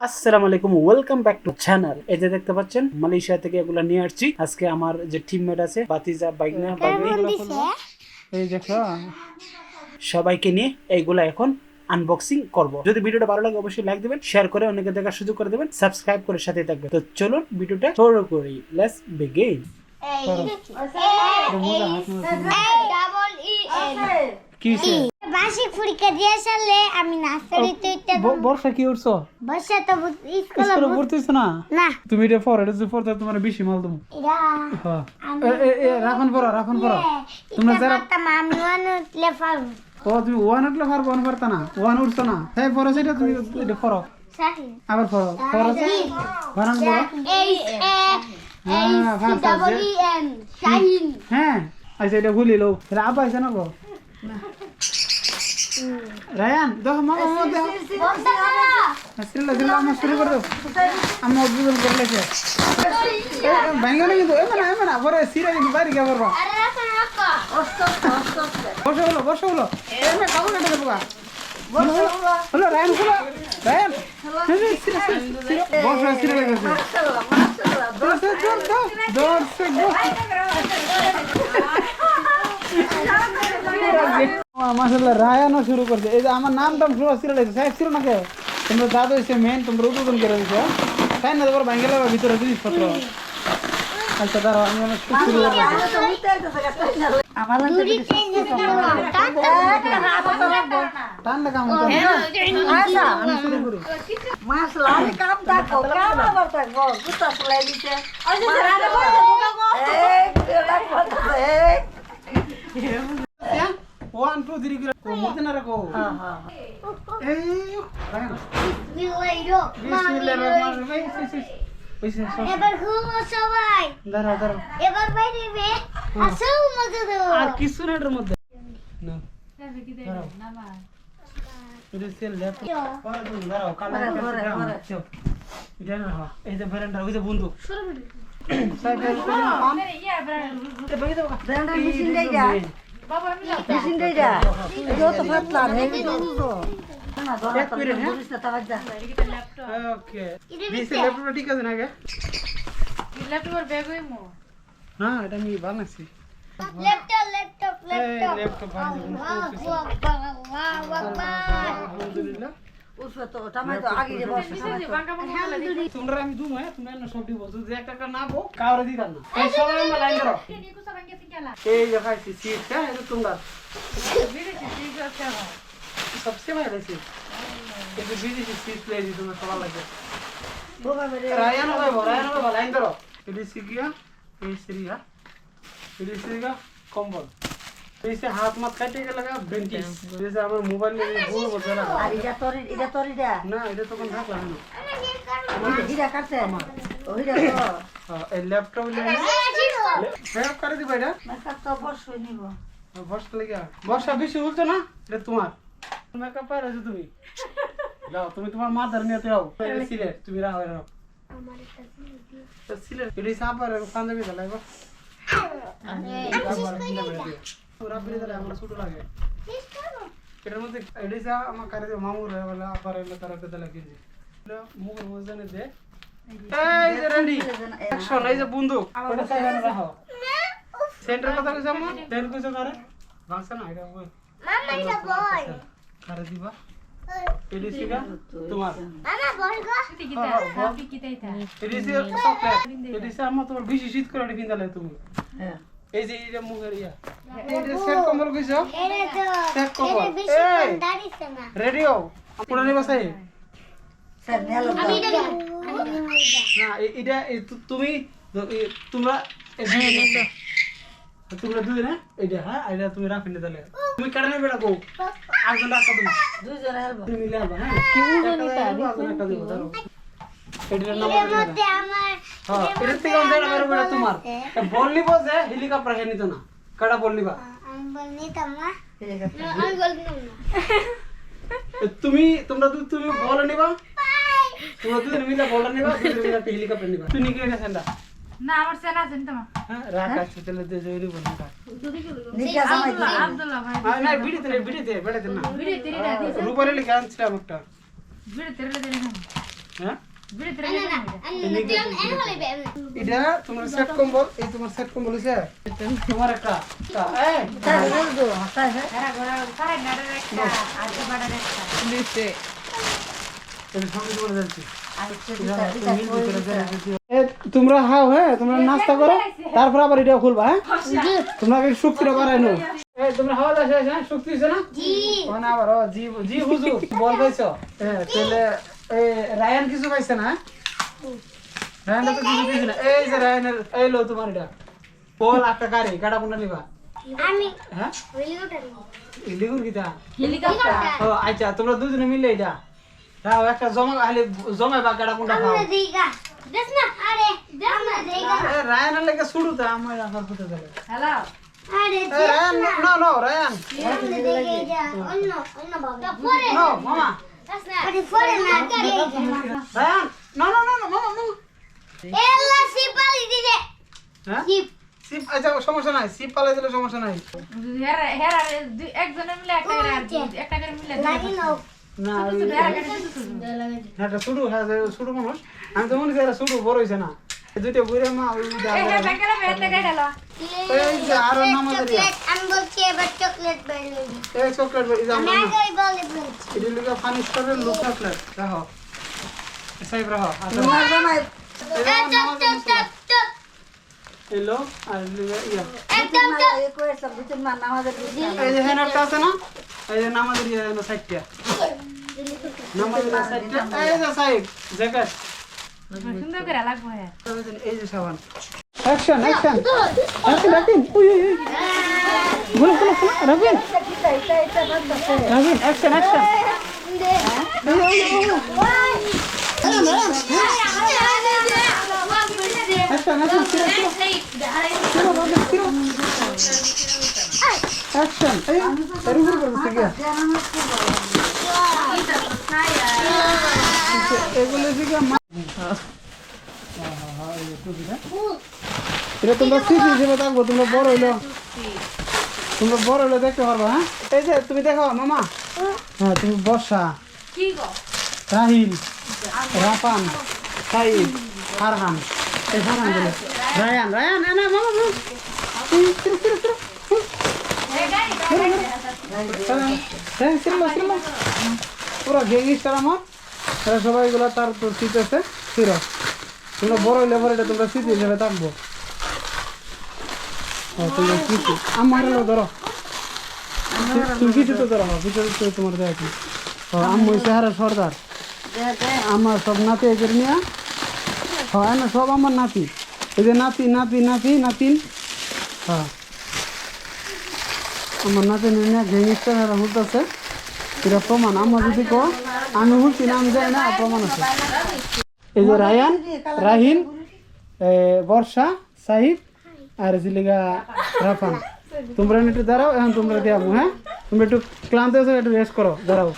আসসালামু আলাইকুম welcome back to channel এই যে দেখতে পাচ্ছেন মালয়েশিয়া থেকে এগুলো নিয়ে আসছি আজকে আমার যে টিমমেট আছে বাতিজা বাইক নিয়ে এই দেখো সবাইকে নিয়ে এইগুলা এখন আনবক্সিং করব যদি ভিডিওটা ভালো লাগে অবশ্যই লাইক দিবেন শেয়ার করে অনেকে দেখার সুযোগ করে দেবেন সাবস্ক্রাইব করে সাথে থাকবেন তো চলুন ভিডিওটা শুরু করি let's begin double E N কি হইছে? বার্ষিক পরীক্ষা দিয়ে আসলে আমি নার্সারিতে উঠতে বর্ষা কি উঠছো বসে তো স্কুলে স্কুলে পড়তেছ না? না। তুমি এটা পড়ো এটা যদি পড়তে তোমার বেশি মাল দেবো। এরা এ- এ- এ, রাখন পড়ো রাখন পড়ো। তোমরা যারা আমি ওয়ান উঠলে পারব। ও তুমি ওয়ান উঠলে পারব ওয়ান পারতা না। ওয়ান উঠছো না। পড়ো সেটা তুমি এটা পড়ো। আবার পড়ো। পড়ো বানান পড়ো হ্যাঁ আচ্ছা এটা ভুলি লো এটা আব্বা আছে না গো? রায়ান দেখো মামা মামা দেখো। সিরিয়াল সিরিয়াল আমার শুরু করে দাও আমার উদ্বোধন করে লেছে ভাঙ্গা না কিন্তু এমন এমন পরে সিরিয়াল পারবা আরে রাখো রাখো বসে হলো বসে হলো এমন কাপড় কেটে দেবো হলো রায়ান হলো রায়ান বসে সিরিয়াল দর্শক দর্শক মাসাল্লাহ রায়ানও শুরু করছে এই যে আমার নাম টাম শুরু ছিল সাহেব ছিল না কে তোমরা দাদু এসে মেন তোমরা উদ্বোধন করে দিছো তাই না তোমার ভাঙ্গে লাগবে ভিতরে জিনিসপত্র আচ্ছা দাঁড়াও আমি অনেক শুরু করব কাম ওয়ান টু থ্রি করে মধ্যে না রাখো এই রায়ান বিলাইরো বিসমিল্লাহির রহমানির রহিম এই, এই, এই, এই, এই, এই, এবার ঘুমো সবাই দাঁড়াও দাঁড়াও এবার বাইরে বে আসল মজা দেবো আর কিছু না এটার মধ্যে না দাঁড়াও। এটা সে ল্যাপটপ পরে তুমি দাঁড়াও কালো কাছে দাও চো এটা না হওয়া। এই যে ভেরেন্ডার ওই যে বন্ধু সাইড করে অন এটা বেগে দাও মেশিন দেই ঠিক আছে না না এটা আমি বানাইছি ল্যাপটপ ল্যাপটপ ল্যাপটপ ল্যাপটপ আকবার আলহামদুলিল্লাহ তোমরা আমি দুম হ্যাঁ তুমি না সব দিব যদি একটা একটা না বো কাউরে দিতাম না এই সবাই আমরা লাইন ধরো এই যে খাইছি সিট হ্যাঁ এটা তোমরা সবচেয়ে ভালো এই যে বিদেশি সিট লে দি তোমরা সবার লাগে রায়ান হবে রায়ান হবে লাইন ধরো এটি সিগিয়া এই সিরিয়া এটি সিরিয়া কম্বল এসে হাত মাত কাটে গেল গা ব্যান্ডিজ এসে আমার মোবাইল নিয়ে ভুল বলছ না আর এটা তোর এটা তোর এটা না এটা তো কোন থাকলাম না আমার হিরা কাটে আমার ও হিরা তো এই ল্যাপটপ নিয়ে সেভ করে দিবা এটা না তো বসে নিব বসতে লাগা বর্ষা বেশি হলতো না এটা তোমার মেকআপ আর আছো তুমি যাও তুমি তোমার মাদার নিয়ে যাও সিলেট তুমি রাখো রাখো আমার একটা সিলেট সিলেট এটা সাপার পাঞ্জাবি চালাইবা আমি ওরা আমার ছোট লাগে। এটার মধ্যে এটি সা আমার কারে মামুর হয় বলে আবার এলে তারা পেতে লাগিয়েছে মুখের মধ্যে দে। এই যে রেডি অ্যাকশন এই যে বন্দুক। ওটা সাইডে রাখো। সেন্টার কথা কইছ আম্মা? দেন কইছ কারে? ভাঙছ না এটা ওই মামা এটা বল। কারে দিবা? এডি তোমার। মামা বল গো। চকলেট। এডি আম্মা তোমার বেশি শীত করে কিনদালে তুমি। এই যে এটা মুখের ইয়া। এটা সেট কম্বল কইছ? সেট কম্বল। এই দাঁড়িয়েছে না রেডিও পুরো নিবা সাই নিব। নিব এটা। না এটা তুমি তোমরা এ দুই নিবা। তোমরা দুই না এটা হ্যাঁ? এটা তুমি রাখি না তাহলে। তুমি কারণে বেড়া কো একজন রাখা তুমি তুমি মিলে হ্যাঁ? একটা দেবো, একজন একটা দেবো, ধরো। এটার নাম আমার হ্যাঁ এটার থেকে তোমার। বল হেলিকপ্টার হে নিত না। কাটা বল বল বল তুমি তোমরা দুই তুমি বল নিবা। তোমরা দুজন মিলে বল নিবা দুজন মিলে একটা হেলিকপ্টার নিবা। তুই নিকে সেন্ডা না আমার চেনা আছে তোমার হ্যাঁ রাখ আব্দুল্লাহ ভাই হ্যাঁ বেড়াতে না। ভিডিও রূপারে লিখে আনছিলাম একটা ভিডিও হ্যাঁ? এটা তোমার সেট কম্বল এই সেট কম্বল হইছে? একটা এই হাও হ্যাঁ তোমরা নাস্তা করো তারপর আবার এটা খুলবা হ্যাঁ? তোমরা শক্তিটা বাড়াই নো তোমরা হাওয়া দাস হ্যাঁ শক্তি না? জি। মানে আবার জি জি হুজু বল পাইছো? হ্যাঁ তাহলে রায়ান কিছু পাইছে না? রায়ান তো কিছু দিছে না। এই যে রায়ানের এই লো তোমার এটা। বল একটা গাড়ি গাড়া কোনটা নিবা? আমি। হ্যাঁ? হেলিকপ্টার কিটা হেলিকপ্টার? ও আচ্ছা তোমরা দুজনে মিলে এটা। রাও একটা জমা আহলে জমা বা গাড়া কোনটা খাও। আমরা দেইগা। দেখ না আরে দেখ না দেইগা। রায়ানের লেগে শুরু তো আমার রাখার কথা চলে হ্যালো? আরে রায়ান নো। No Ryan. আমরা দেইগা অন্য অন্য বাবা পরে নো মামা। দেখ না আরে পরে না করে Ryan no no no no মামা মামা এলা সিপালি দিলে হ্যাঁ সিপ সিপ আচ্ছা সমস্যা নাই সিপ পালাই দিলে সমস্যা নাই হেরা হেরা দুই- একজনে মিলে একটা করে একটা করে মিলে দুই- লাগি নাও না শুধু ওই- হেরা কেটে শুধু শুধু। মানুষ আমি তো মনে করি শুরু বড় হয়েছে না এই দুইটা বুড়ে মা ওই এই হ্যাঁ এই যে আমি বলছি এবার চকলেট বেলুন এই চকলেট এই আমি আমার আগে বলে বলছি এটা লিখা ফানি স্টোরের লোক চকলেট রাখো। সাহেব রাখো আচ্ছা এই যে এ আমার চক নামাজের চক মশলা। চক চক এই লো আর লিখা ইয়া। একদম চক এই যে হ্যাঁ একটা আছে না? এই যে নামাজের ইয়া হলো সাইডটা নামাজের সাইডটা এই যে সাহেব জ্যাকেট। সুন্দর করে লাগবো হ্যাঁ এই যে সাবান অ্যাকশন অ্যাকশন রাখেন রাখেন উই উই উই গুলো গুলো গুলো রাখেন রাখেন অ্যাকশন অ্যাকশন এই এর উপর করতে গিয়া এগুলো দিকে এটা তোমরা স্মৃতি হিসেবে থাকব? তোমরা বড় হইল তোমরা বড় হইল দেখতে পারবা হ্যাঁ? এই যে তুমি দেখো মামা। হ্যাঁ তুমি বর্ষা। রাহিল। রাপান। সাইদ। ফারহান। এই ফারহান বলে। রায়ান রায়ান না মামা হ্যাঁ পুরো গ্যাংস্টার আমার। এরা সবাই এগুলো তার তোর শীত আছে ছিল তোমরা বড় হইলে পরে এটা তোমরা স্মৃতি হিসেবে থাকব তোমরা স্মৃতি আমার ধরো। তুমি কিছু তো ধরো কিছু তো তোমার দেয় কি আম্মু হইছে সর্দার। আমার সব নাতি এদের নিয়ে হয় না, সব আমার নাতি। এই যে নাতি নাতি নাতি, নাতিন। হ্যাঁ আমার নাতি নিয়ে গ্যাংস্টার হারা হুলতেছে। এটা প্রমাণ। আমার যদি কো আমি হুলছি না, আমি যাই না, প্রমাণ আছে। এই যে রায়ান রাহিল এ, বর্ষা সাহিব আর জিলিগা রাফান। তোমরা একটু দাঁড়াও এখন তোমরা দিয়ে আমু, হ্যাঁ? তোমরা একটু ক্লান্ত হয়েছো একটু রেস্ট করো দাঁড়াও।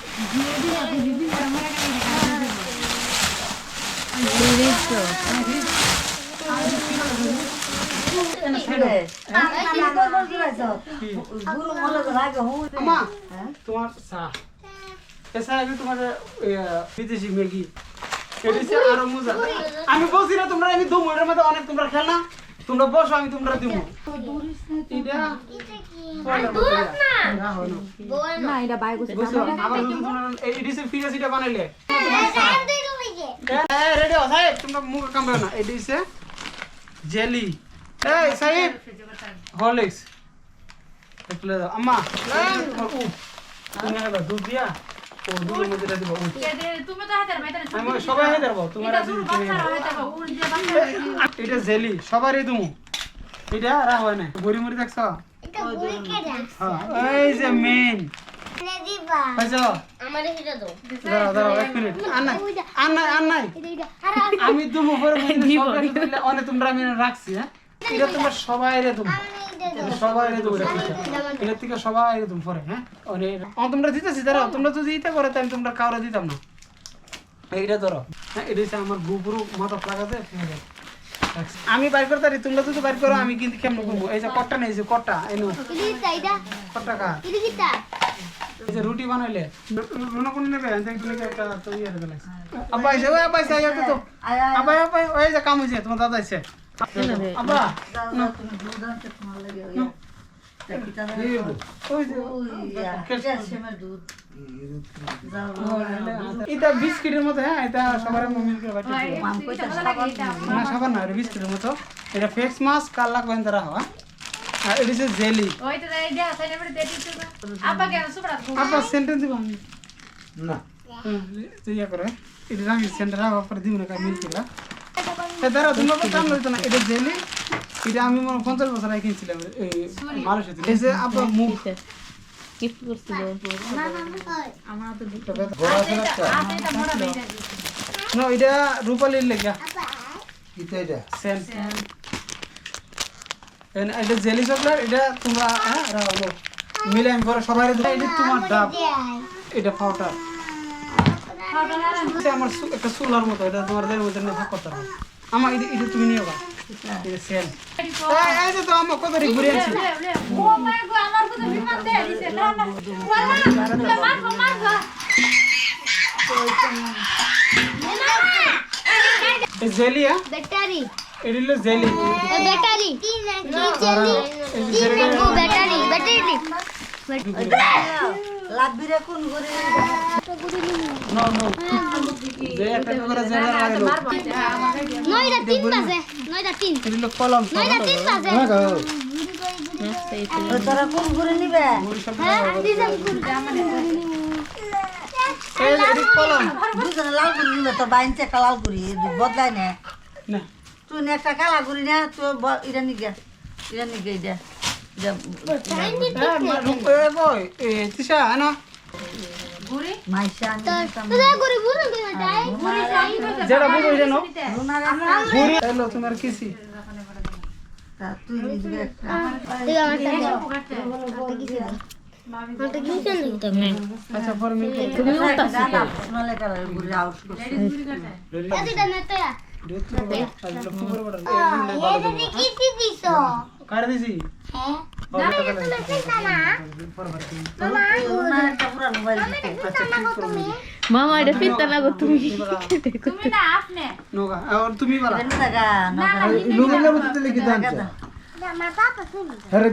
তোমার চা। এসা আমি তোমার বিদেশি ম্যাগি। আমি বলছি না তোমরা আমি দমু এটার মধ্যে অনেক তোমরা খেল না তোমরা বসো আমি তোমরা হয় না। এই ডিসে জেলি। এই সাহেব দাও। আম্মা দুধ দিয়া? এটা হয়ে জেলি সবারই তুমি এটা আর না গড়ি মরি দেখছ? এই যে মেন আমি উপরে অনেক তোমরা আমি রাখছি হ্যাঁ? এটা তোমরা সবাই রে তুমি সবাই রে তুমি থেকে সবাই রে পরে হ্যাঁ? তোমরা দিতেছি দাঁড়াও তোমরা যদি ইটা করে তাহলে তোমরা কাউরে দিতাম না। এইটা ধরো। হ্যাঁ এটা হচ্ছে আমার গুপুরু মাথা লাগাতে আমি বাইর করতে পারি তোমরা যদি বাইর করো আমি কিন্তু কেমন করব? এই যে কট্টা নেই এই যে কট্টা এই নো। কট্টা কা এই যে রুটি বানাইলে। রুনা কোন নেবে? দেখ তুমি একটা তো ইয়ে রে আব্বা এসে ওই আব্বা এসে আইয়া তো আয় আব্বা আব্বা ওই যে কাম হইছে তোমার দাদা এসে আব্বা যাও যাও তুমি দুধ আনতে তোমার লাগে ওই দেখিটা না ওই যে ওই ক্যালসিয়ামের দুধ যাও এটা বিস্কিটের মতো হ্যাঁ এটা সবার মিল করে বাটি দিও। মাম কইতা সাবান না সবার না এটা বিস্কিটের মতো এটা ফেস মাস্ক কাল লাগবে তারা হওয়া আর এটা হচ্ছে জেলি ওই তো এই দেয়া সাইডে পড়ে দেই দিছো আপা কেন সুপড়া আপনার সেন্টেন্স দিব না তুই ইয়ে করে এটা রাখি সেন্টার রাখা পরে দিব না কাজ মিল করে কাম লইতো না। এটা জেলি এটা আমি মনে হয় পঞ্চাশ বছর আগে কিনছিলাম। এই মানুষের এই যে আপনার মুখ। এটা মোড়া বেইটা না এটা রূপালির লেগা। সেন্ট এন- এটা। জেলি চকলেট এটা তোমরা হ্যাঁ রাখো মিলে আমি পরে সবাই এটা তোমার ডাব। এটা পাউডার। আমার একটা সুলার মতো। এটা তোমার দেওয়ার মধ্যে নেশা করতে হবে। আমার এটা এটা তুমি নিও বা এটা সেল এই যে তো আমার কত রে ঘুরে আনছি ও মাই গো আমার কত বিমান দেয়া দিছে না। না ওয়ালা মার মার গো। এই জেলি হ্যাঁ? ব্যাটারি। এটা হলো জেলি। ব্যাটারি। কি জেলি। তিন ব্যাটারি ব্যাটারি। লাগবি কোন করে নো নো যে একটা করে জেলা লাগালো নয়টা তিন বাজে নয়টা তিন। এটা হলো কলম। নয়টা তিন বাজে। ওই তোরা কোন নিবে? হ্যাঁ দিদাম এই যে কলম। দুজনে লাল করে নিবে তোর বাইনতে একটা লাল বদলাই নে। না। তুই নে একটা কালা করি না তুই ব- ইরা নিগে। ইরা নিগে এটা এটা এ মা রূপ এ কই এ তিশা আনো ঘুরি মাইশা আনি দিতাম। তোরা করে বুঝুন তুই তাই ঘুরি যাই কইতে যেটা বুঝো এটা নো রুনার একটা ঘুরি এলো তোমার কিসি তা তুই নিবি একটা তুই আমার সাথে পকেটে আমাকে কিছু নেই আচ্ছা পরে মিল করে তুমি উঠতা গানা শোনালে কারা ঘুরে আউট করছে ঘুরি কাটে এদিকে না তো আজকে খুব বড় বড় এটা দি কি কি দিছো কার দিছি হ্যাঁ না এটা না মামা রুনার একটা পুরা মোবাইল দিতে আচ্ছা ঠিক করে মামা এটা ফিরতে লাগো তুমি তুমি না আপনি নোগা আর তুমি বলা রুনা গা না লুগুলা বলতে লিখি দাম আমার পাপা শুনি আরে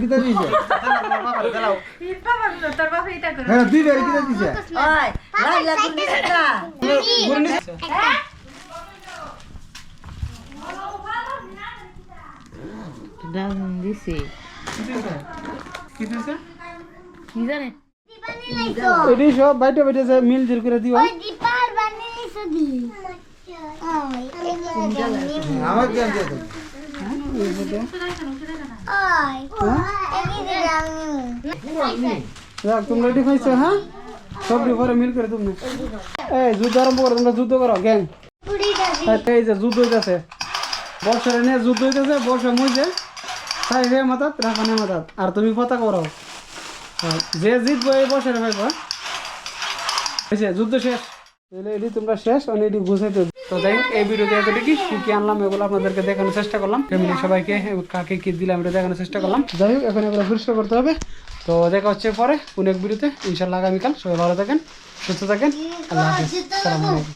কিটা দিছে। এটা হ্যাঁ কি দিছে কি জানে এডি সব বাইটে বাইটে যে মিল জিল করে দিও। ওই দীপার বানি দি আমার এদিকে আমি যাক তোমরা রেডি হইছো হ্যাঁ? সব পরে মিল করে তুমি। এই যুদ্ধ আরম্ভ করো তোমরা যুদ্ধ করো গ্যাং এই যে যুদ্ধ হইতাছে। বর্ষারে নিয়ে যুদ্ধ হইতাছে বর্ষা মইছে। হে মাতাত রাখানে মাতাত। আর তুমি কথা করো হ্যাঁ, যে জিতবো এই বর্ষারে ভাইব হয়েছে যুদ্ধ শেষ। এটি তোমরা শেষ মানে এটি বুঝাইতে তো যাই এই ভিডিওতে এতটুকু কি কি আনলাম এগুলো আপনাদেরকে দেখানোর চেষ্টা করলাম। ফ্যামিলি সবাইকে কাকে কি দিলাম এটা দেখানোর চেষ্টা করলাম। যাই হোক এখন এগুলো পরিষ্কার করতে হবে। তো দেখা হচ্ছে পরে কোন এক ভিডিওতে ইনশাল্লাহ আগামীকাল। সবাই ভালো থাকেন সুস্থ থাকেন। আল্লাহ হাফিজ। সালামালাইকুম